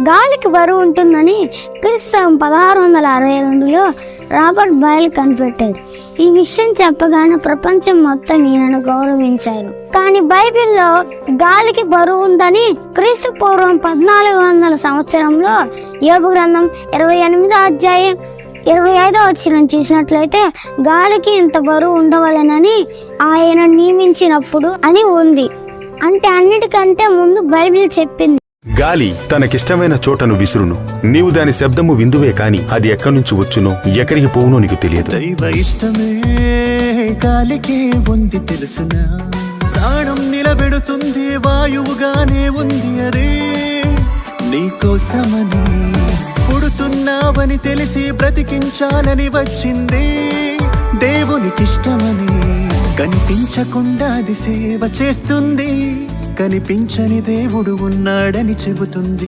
గాలికి బరువు ఉంటుందని క్రిస్తం పదహారు వందల అరవై రెండులో రాబర్ట్ బయల్ కనిపెట్టారు. ఈ విషయం చెప్పగానే ప్రపంచం మొత్తం ఈయనను గౌరవించారు. కానీ బైబిల్లో గాలికి బరువు ఉందని క్రీస్తు పూర్వం పద్నాలుగు వందల సంవత్సరంలో యోగు గ్రంథం ఇరవై ఎనిమిదో అధ్యాయం ఇరవై ఐదో వచ్చిన చూసినట్లయితే గాలికి ఇంత బరువు ఉండవలెనని ఆయన నియమించినప్పుడు అని ఉంది. అంటే అన్నిటికంటే ముందు బైబిల్ చెప్పింది. గాలి తనకిష్టమైన చోటను విసురును. నీవు దాని శబ్దము విందువే కాని అది ఎక్కడి నుంచి వచ్చునో ఎక్కడికి పోవునో నీకు తెలియదు. దైవ ఇష్టమే గాలికే ఉంది తెలుసునా. ప్రాణం నిలబెడుతుంది వాయువుగానే ఉంది అదే. నీకోసమని పుడుతున్నావని తెలిసి బ్రతికించాలని వచ్చింది. దేవునికిష్టమని కనిపించకుండా అది సేవ చేస్తుంది. కనిపించని దేవుడు ఉన్నాడని చెబుతుంది.